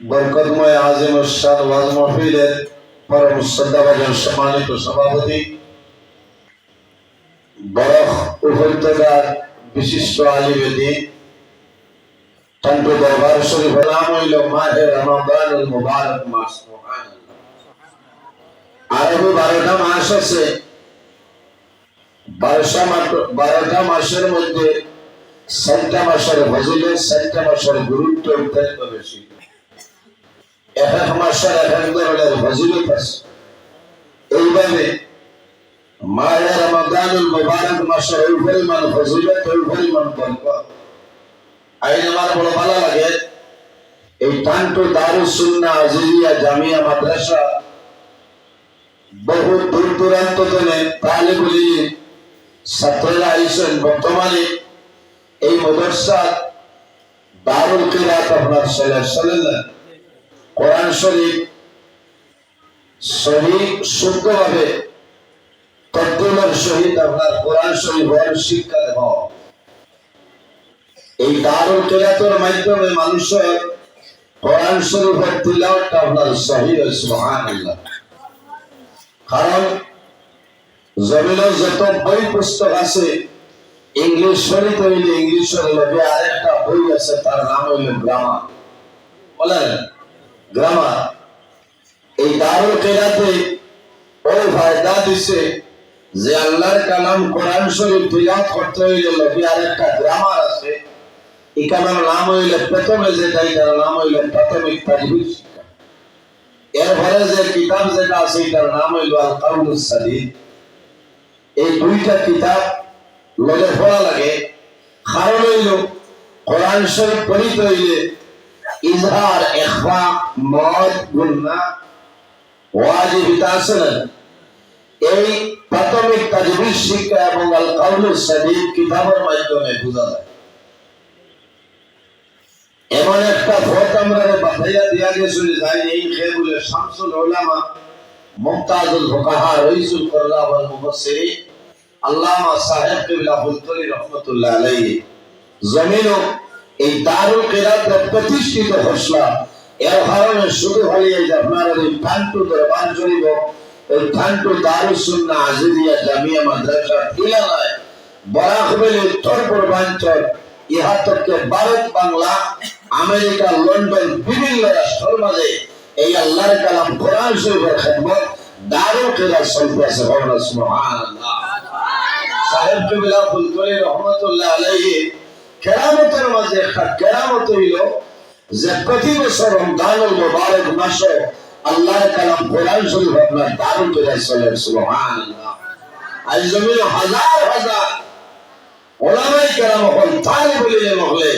বরকতময় আজিম ওয়াজ মাহফিলের পরম সম্মানিত সভাপতি, বরফ উপত্যকার বিশিষ্ট দরবার শরীফ নাম হইল মাহে রমাদান মুবারক মাস আরবি বারোটা মাস আছে। মাত্র- বারোটা মাসের মধ্যে চারটা মাসের ফজিলত চারটা মাসের গুরুত্ব অত্যন্ত বেশি। এক এক মাসের এক এক ধরনের ফজিলত আছে এইভাবে মায়ের রমাদানুল মুবারক মাসের ওই পরিমাণ ফজিলত ওই পরিমাণ বরকত। আইন আমার বড় ভালো লাগে। এই টান্টু দারুস সুন্নাহ আজিজিয়া জামিয়া মাদ্রাসা বহু দূর দূরান্ত থেকে তালিবুল ছাত্ররা আইসেন। বর্তমানে এই মাদ্রাসা দারুল কিরাত আপনার ছেলে চলেন কোরআন শরীফ সহি শুদ্ধভাবে তদ্দুলের সহিত আপনার কোরআন শরীফের শিক্ষা দেওয়া এই দারুল কিরাতের মাধ্যমে মানুষের কোরআন শরীফের তিলাওয়াতটা আপনার সহি সুবহানাল্লাহ। কারণ জমিনের যত বই পুস্তক আছে, ইংলিশ শরীফ হইলে ইংলিশের লগে আরেকটা বই আছে, তার নাম হইল গ্রামার। বলেন? গ্রামার এই দারুল কেরাতে ওই ফায়দা দিছে যে আল্লাহর কালাম কোরআন শরীফ তিলাওয়াত করতে হইলে লগে আরেকটা গ্রামার আছে। এখানের নাম হইলে প্রথমে যেটা এটার নাম হইলে প্রাথমিক শিক্ষা। এরপরে যে কিতাব যেটা আছে এটার নাম হইল আল কাউলুস সাদিদ। এই দুইটা কিতাব লগে পড়া লাগে। কারণ হইল, কোরআন শরীফ পড়িতে হইলে ইজহার ইখফা মদ গুন্না ওয়াজিবিতা আছে না এই প্রাথমিক তাজবির শিক্ষা এবং আল কাউলুস সাদিদ কিতাবের মাধ্যমে বোঝা যায়। এমন একটা ভোট আমরা বাধাইয়া দিয়া গেছিল যাই এই খেয়ে শামসুল ওলামা মুমতাজুল ফুকাহা রইসুল করলা ওয়াল মুফাসসিরিন আল্লামা সাহেব কিবলা ফুলতলি রহমাতুল্লাহ আলাইহি। জমিন এই দারুল কিরাত প্রতিষ্ঠিত হসলা এর কারণে শুরু হয়ে যে আপনার এই টান্টু দরবার শরীফ এই টান্টু দারুস সুন্নাহ আজিদিয়া জামিয়া মাদ্রাসা ঠিলানায় বরাকবেলি উত্তর পূর্বাঞ্চল, ইহা থেকে ভারত, বাংলা, আমেরিকা, লন্ডন, বিভিন্ন রাষ্ট্রের মাঝে এই আল্লাহর কালাম কোরআন শরীফের খেদমত দারুল কিরাত চলতে আছে সুবহানাল্লাহ। সাহেব কবিলা ফুলতলি রহমতুল্লাহ আলাইহি কেরামতের মাঝে একটা কেরামত হইল যে প্রতি বছর রমজানুল মুবারক মাসে আল্লাহর কালাম কোরআন শরীফ আপনার দারুল কিরাত চলে, সুবহানাল্লাহ। আজ জমিন হাজার হাজার ওলামাই কেরাম হল তালিবুল ইলম হলে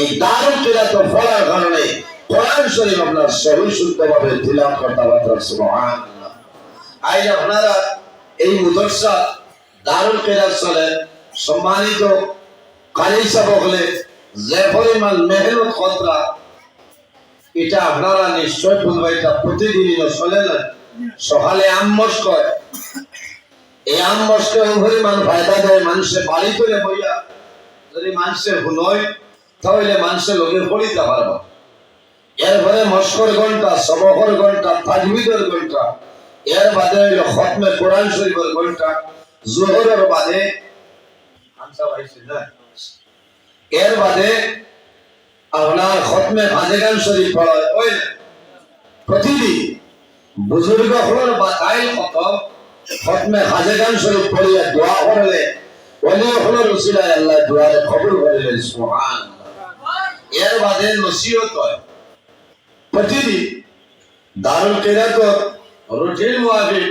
এই দারুল কিরাত ফলার কারণে কোরআন শরীফ আপনার সহি শুদ্ধভাবে তিলাওয়াত করতে পারতেন, সুবহানাল্লাহ। আজ আপনারা এই মুদরসা দারুল কিরাত চলে সম্মানিত কালী সাহেব হলে যে পরিমাণ মেহনত কতরা এটা আপনারা নিশ্চয় বুঝবা এটা প্রতিদিনই চলে না, সকালে আম্মস কয় এই আম্মসকে ওই পরিমাণ ফায়দা দেয় মানুষের বাড়ি করে বইয়া, যদি মানুষের নয় তাহলে মানুষের লোকে পড়িতে পারব এরপরে মস্কর ঘণ্টা সবকর ঘণ্টা তাজবিদের ঘণ্টা এর বাদে হইল খতমে কোরআন শরীফের ঘণ্টা জোহরের বাদে আনসা পাইছি না? এর বাদে আপনার খতমে ফাজেগান শরীফ পড়া ওই? প্রতিদিন বুজুর্গ হলোর বাতাইল খতম খতমে ফাজেগান শরীফ পড়িয়া দোয়া করলে ওলি হলোর উসিলায় আল্লাহ দোয়ারে কবুল করিলেন সুবহানাল্লাহ। এর বাদে নসিহত হয়। প্রতিদিন দারুল কেরাত রুটিন মুআফিক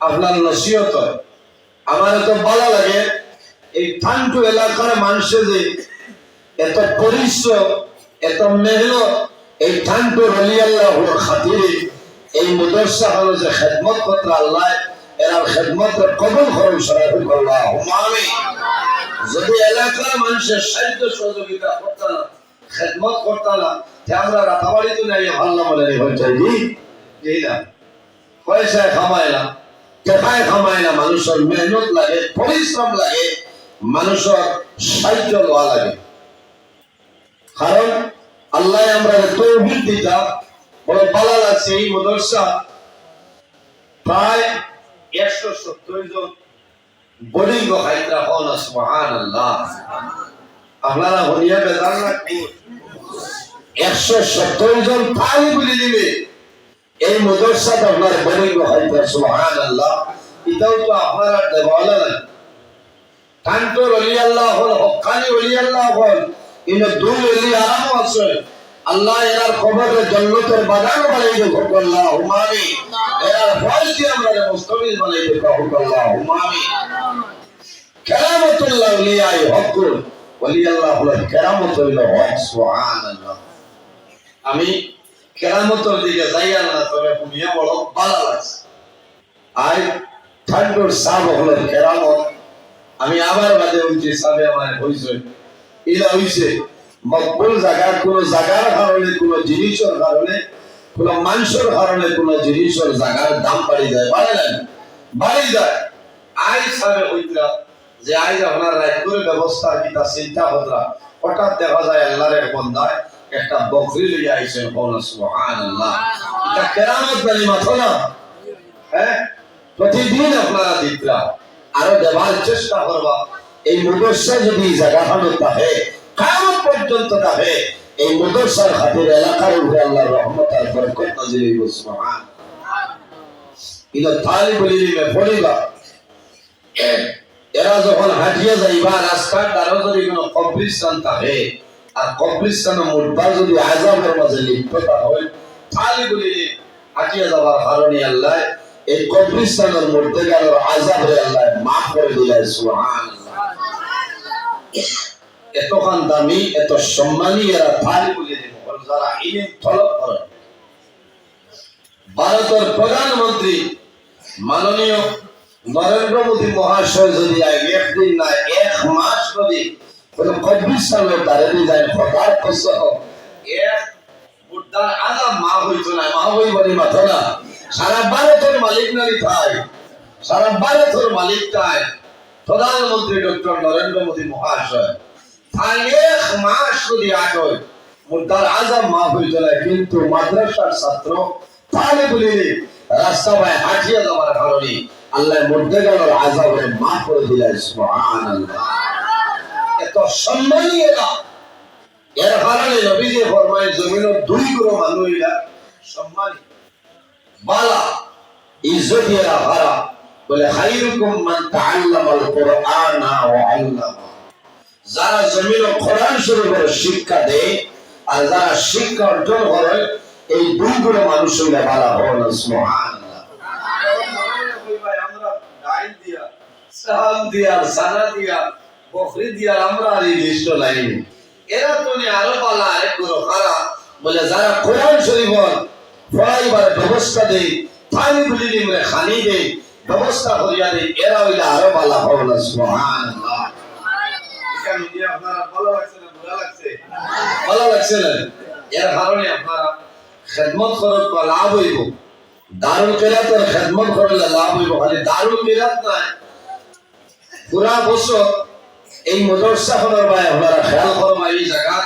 আপনার নসিহত হয়। আমার তো ভালো লাগে, এই ঠান্ডু এলাকার মানুষের যে এত পরিশ্রম, এত মেহনত, এই ঠান্ডু রলি আল্লাহ খাতিরে। এই মুদরসা হলো যে খেদমত করতে আল্লাহ, এরা খেদমত কবল করুন সরাফি করল্লাহ আমি যদি এলাকার মানুষের সাহায্য সহযোগিতা করতে না খেদমত করতে না যে আমরা রাতাবাড়ি তো নাই ভাল্লা বলে হয়ে যাই এই না। পয়সায় খামায় না, টেকায় খামায় না, মানুষের মেহনত লাগে, পরিশ্রম লাগে, মানুষের সাহায্য লওয়া লাগে। কারণ আল্লাহ আমরা তৌহিদ দিতা বড় ভালো লাগছে এই মদরসা। প্রায় একশো সত্তর জন বোর্ডিং হাইদ্রা হন সুবহান আল্লাহ আপনারা হনিয়া বেদার না একশো সত্তর জন তাই বলে দিবে। এই মদরসাতে আপনার বোর্ডিং হাইদ্রা সুবহান আল্লাহ এটাও তো আপনারা দেওয়ালা নাই। কান্তর অলি আল্লাহ হল, হকানি অলি আল্লাহ হল। ইনো দুই অলি আরাম আছে। আল্লাহ এরার খবরে জন্নতের বাগান বানাইবে ভগল্লাহ হুমামি এরার ফল দিয়ে আমরা বানাইবে ভগল্লাহ হুমামি কেরামতুল্লাহ উলিয়াই হকুল অলি আল্লাহ হল কেরামতুল্লাহ হক আমি কেরামতের দিকে যাই না, তবে শুনিয়া বড় ভালো লাগছে আর ঠান্ডুর সাব হলো কেরামত। আমি আবার বাজে উঠছি সাবে আমার হইছে। ইলা হইছে মকবুল জায়গা কোন জায়গার কারণে, কোন জিনিসের কারণে, কোন মানুষের কারণে কোন জিনিসের জায়গার দাম বাড়ি যায় বাড়ে না বাড়ি যায় আই সাবে হইতরা যে আই আপনার রায়পুরের ব্যবস্থা কিতা, চিন্তা হতরা হঠাৎ দেখা যায় আল্লাহর এক বন্দায় একটা বকরি লইয়া আইছেন কোন সুবহানাল্লাহ। এটা কেরামত বাড়ি মাথো না? হ্যাঁ? প্রতিদিন আপনারা দিতরা। আরও দেওয়ার চেষ্টা করবা। এই মুদর্শা যদি জায়গাখানো তাহে কামত পর্যন্ত তাহে এই মুদর্শার হাতের এলাকার উপরে আল্লাহ রহমত আর বরকত হইব, সুবহান। ইলা এরা যখন যাইবা, রাস্তার দ্বারা যদি কোনো কবরিস্তান তাহে আর যদি আজাবের মাঝে লিপ্ততা হয় তালিব ইলম কারণে আল্লাহ এই কবরিস্তানের মধ্যে গেল আজাবের আল্লাহ মাফ করে দিলেন সুবহানাল্লাহ এতখান দামি, এত সম্মানী এরা থালি বলে দিব। যারা ইলিম তলব করে। ভারতের প্রধানমন্ত্রী মাননীয় নরেন্দ্র মোদী মহাশয় যদি একদিন না, এক মাস যদি কোন কবরিস্তানের দ্বারে যায়, হঠাৎ এক বুদ্ধার আদা মা হইতো না, মা হই বলি মাথা না। সারা ভারতের মালিক নারী থাই সারা ভারতের মালিক তাই প্রধানমন্ত্রী ডক্টর নরেন্দ্র মোদী মহাশয় এক মাস যদি আটয় মুদ্দার আজম মা হইত না কিন্তু মাদ্রাসার ছাত্র, তাহলে বলি রাস্তা ভাই হাঁটিয়ে যাওয়ার কারণে আল্লাহ মধ্যে গেল আজাবের মা করে দিলেন এত সম্মানী এরা। এর কারণে নবীজি ফরমায় জমিনের দুই গুরু মানুষরা সম্মানী। বালা, ইজ্জত এরা, হারা। বলে খাইরুকুম মান তাআল্লামাল ওয়া আল্লামা। যারা জমিন কোরআন শরীফের শিক্ষা দেয়, আর যারা শিক্ষা অর্জন করে, এই দুই গুলো মানুষ হইলে ভালো হন সুবহানাল্লাহ। আমরা দিয়া আমরা বলে, যারা ব্যবস্থা দেয় ইলমে খানি দেয় ব্যবস্থা করিয়া দেয় এরা হইলে আরও ভালো লাগছে না লাগছে? ভালো লাগছে না। এর কারণে আপনারা খেদমত করত বা লাভ হইব। দারুল কেরাতের খেদমত করলে লাভ হইব। খালি দারুল কেরাত নাই পুরা বছর এই মদরসা খবর ভাই আপনারা খেয়াল করবা এই জায়গা।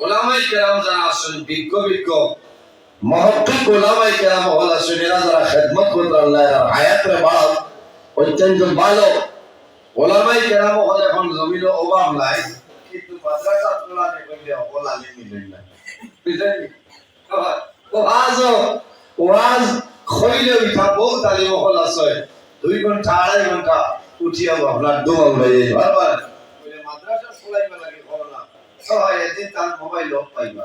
ওলামাই কেরাম যারা আছেন বিজ্ঞ বিজ্ঞ মহক্কিক ওলামাই কেরাম হল এরা যারা খেদমত করতে আল্লাহ এরা হায়াতরে বাড়াও অত্যন্ত ভালো। ওলামাই কেরাম হলে এখন জমির অভাব নাই, কিন্তু মাদ্রাসা তোলানে কইলে অকল আলিম মিলেন না। ওয়াজ ওয়াজ খইলে উঠা বহুত আলিম হল আছে। দুই ঘণ্টা, আড়াই ঘণ্টা উঠিয়া আপনার দোয়া উড়াই যাই বারবার মাদ্রাসা চলাইবা লাগে হল না সবাই এদিন তার মোবাইল অফ পাইবা।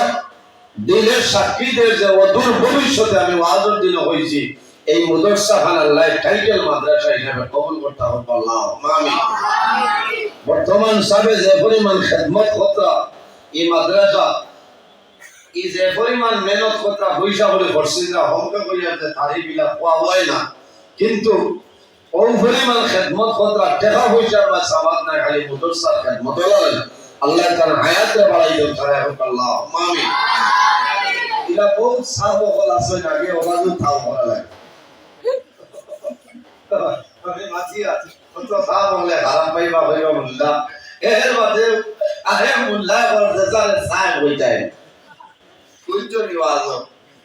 দিলের সাক্ষীদের যে অদূর ভবিষ্যতে আমি ওয়াজের দিন হয়েছি, এই মুদরসা আল্লাহ টাইটেল মাদ্রাসা হিসেবে কবুল করতে হবে আল্লাহ। বর্তমান সাবে যে পরিমাণ খেদমত হতা এই মাদ্রাসা ই যে পরিমাণ মেহনত কথা বলে করছি না হংকে করিয়া তারি বিলা পাওয়া হয় না, কিন্তু ওই পরিমাণ খেদমত কথা বা সাবাদ খালি মুদরসার খেদমত আল্লাহ তার বাড়াই দেন তারা আল্লাহ। মামি এটা বহুত সাব হল আছে আগে ওখানে থাও করা লাগে আমি মাছি আছি কত সাব হলে হারাম পাইবা হইবা মুল্লা এর মধ্যে আরে মুল্লা বলতে সারে সাহেব হই যায় কুইতো নিওয়াজ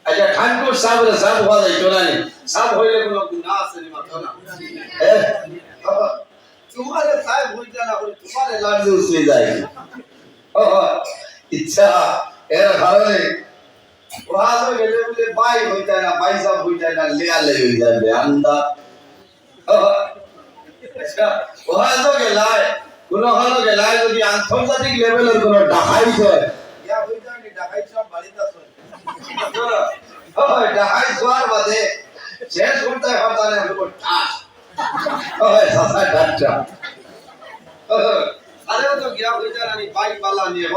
আচ্ছা ঠাকুর সাহেব সাহেব হওয়া যাইতো না নি? সাহেব হইলে কোনো গুণা আছে নি মাথা না? বাবা, তোমারে সাহেব হই যায় না বলে তোমারে লাগবে উসলে যায় ইচ্ছা, এর কারণে ওয়াজ গেলে বলে বাই হই যায় না বাই সাহেব হই যায় না লেয়া লে হই যাবে, আন্দা। আচ্ছা গেলায় কোন হলো গেলায় যদি আন্তর্জাতিক লেভেলের কোন ডাকাই হয়। ডাকাই সব বাড়িতে আছে। ডাকাই সোয়ার বাদে শেষ করতে হবে তাহলে আমি ঠাস। ওই সাসা ডাক্তার। আরে তো গিয়া হই না ভাই পালা নিয়ে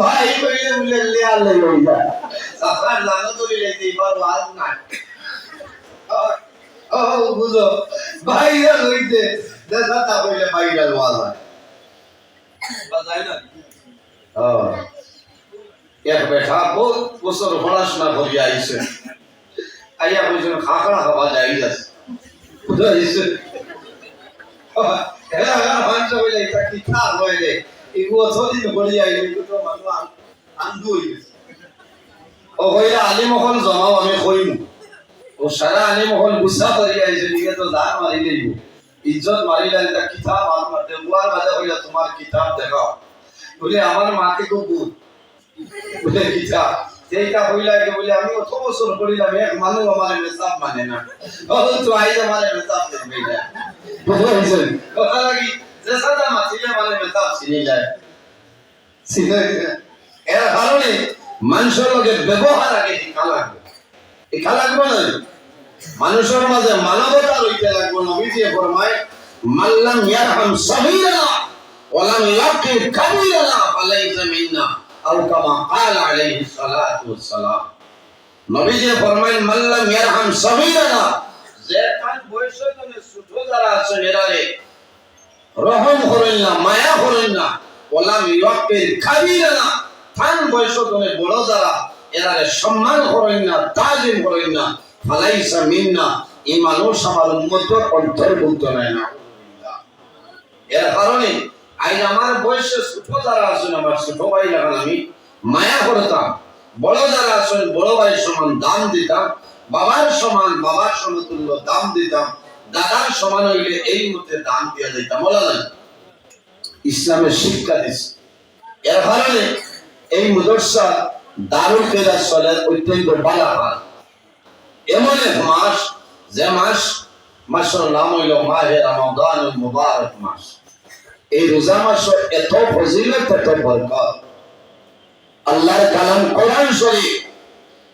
ভাই কইলে বলে লে আলে যায় সাসা লানো তো লে দিবার ওয়াজ ও বুঝো ভাইরা হইতে দেশাটা হইলে ভাইরা ওয়াজ হয় বাজাই না ও এক বেটা বহুত বছর পড়াশোনা করি আইছে আইয়া কইছেন খাখড়া হওয়া যাই যাচ্ছে বুঝাইছে এরা আর মানুষ হইলে এটা কি খা হইলে এগুলো ছদিন করি আইলে তো মানুষ আন্দু হয়ে গেছে হইলে আলিমহল জমাও আমি কইম ও সারা আলিমহল গুসা করি আইছে নিকে তো দান মারিলেই ইজ্জত মারিলে এটা কিতাব আমার দেওয়ার মাঝে হইলে তোমার কিতাব দেখাও বলে আমার মাকে খুব বুঝ বলে কিতা সেইটা হইলা যে বলে আমি অত বছর করিলাম এক মানুষ আমার মেসাব মানে না ও তো আইজ আমার মেসাব দেবে না বুঝছেন কথা লাগি যে সাদা মাছিলে মানে মেসাব চিনি যায় চিনে এর কারণে মানুষের লগে ব্যবহার আগে শিক্ষা লাগবে? শিক্ষা লাগবে না? মানুষের মাঝে মানবতা রইতে লাগবে, নবীজিয়ে ফরমায়, মাল্লাম ইয়ারহাম সাবিরানা ওয়ালাম ইয়াকিম কাবিরানা ফালাইসা মিন্না আও কামা ক্বাল আলাইহি সালাতু ওয়াসসালাম। মাল্লাম ইয়ারহাম সাবিরানা যে তার বয়সে ছোট যারা আছে এরারে, রহম করেন না, মায়া করেন না, ওয়ালাম বড় সম্মান করেন না, তাজিম করেন না এই মানুষ আমার অন্তর্ভুক্ত নয় না। এর কারণে আমার বয়সে আমার ভাই আমি মায়া করতাম, বড় যারা বড় ভাই সমান দাম দিতাম, বাবার সমান, বাবার সমতুল্য দাম দিতাম, দাদার সমান হইলে এই মতে দাম দিয়া দিতাম, বলা না ইসলামের শিক্ষা দিচ্ছে এর কারণে এই মুদর্সা দারুল কেদার চলে অত্যন্ত বালা হয়। এমন এক মাস, যে মাস, মাসের নাম হইল মাহে রমাদান মুবারক মাস। এই রোজা মাস এত ফজিলত, এত বরকত। আল্লাহর কালাম কোরআন শরীফ,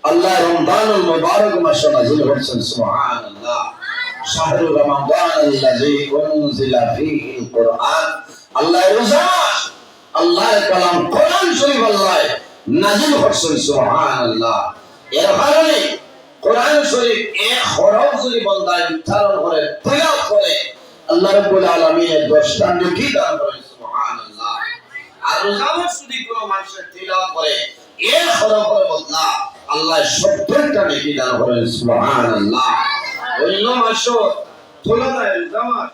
আল্লাহ রমজান মুবারক মাস নাজিল করেছেন, সুবহানাল্লাহ। শাহরু রমাদান আল্লাযী উনজিলা ফীহি কোরআন। আল্লাহ রোজা মাস আল্লাহর কালাম কোরআন শরীফ আল্লাহ, নাজিল করেছেন, সুবহানাল্লাহ। এর কারণে কোরআন শরীফ এক হরফ যদি বন্দায় উচ্চারণ করে, তেলাওয়াত করে, আল্লাহ রাব্বুল আলামিনের দশটা নেকি দান করেন, সুবহানাল্লাহ। আর রোজা মাস যদি কোনো মানুষের তেলাওয়াত করে, এক হরফের বদলা আল্লাহ সত্তরটা নেকি দান করেন, সুবহানাল্লাহ। অন্য মাস তুলনায় রোজা মাস